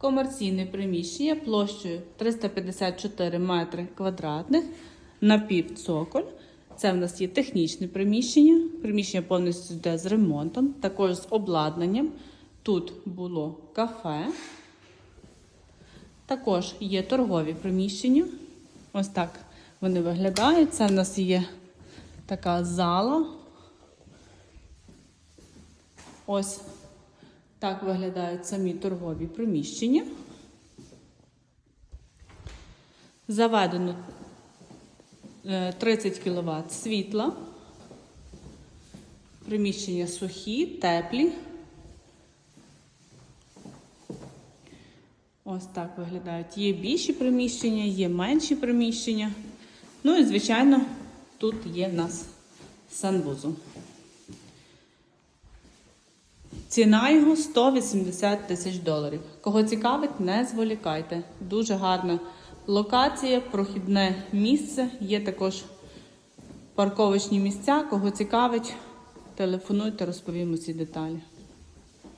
Комерційне приміщення площею 354 метри квадратних, напівцоколь. Це в нас є технічне приміщення. Приміщення повністю йде з ремонтом, також з обладнанням. Тут було кафе. Також є торгові приміщення. Ось так вони виглядають. Це в нас є така зала. Ось так виглядають самі торгові приміщення. Заведено е, 30 кВт світла. Приміщення сухі, теплі. Ось так виглядають. Є більші приміщення, є менші приміщення. Ну і, звичайно, тут є в нас санвузол. Ціна його 180 тисяч доларів. Кого цікавить, не зволікайте. Дуже гарна локація, прохідне місце. Є також парковочні місця. Кого цікавить, телефонуйте, розповім усі деталі.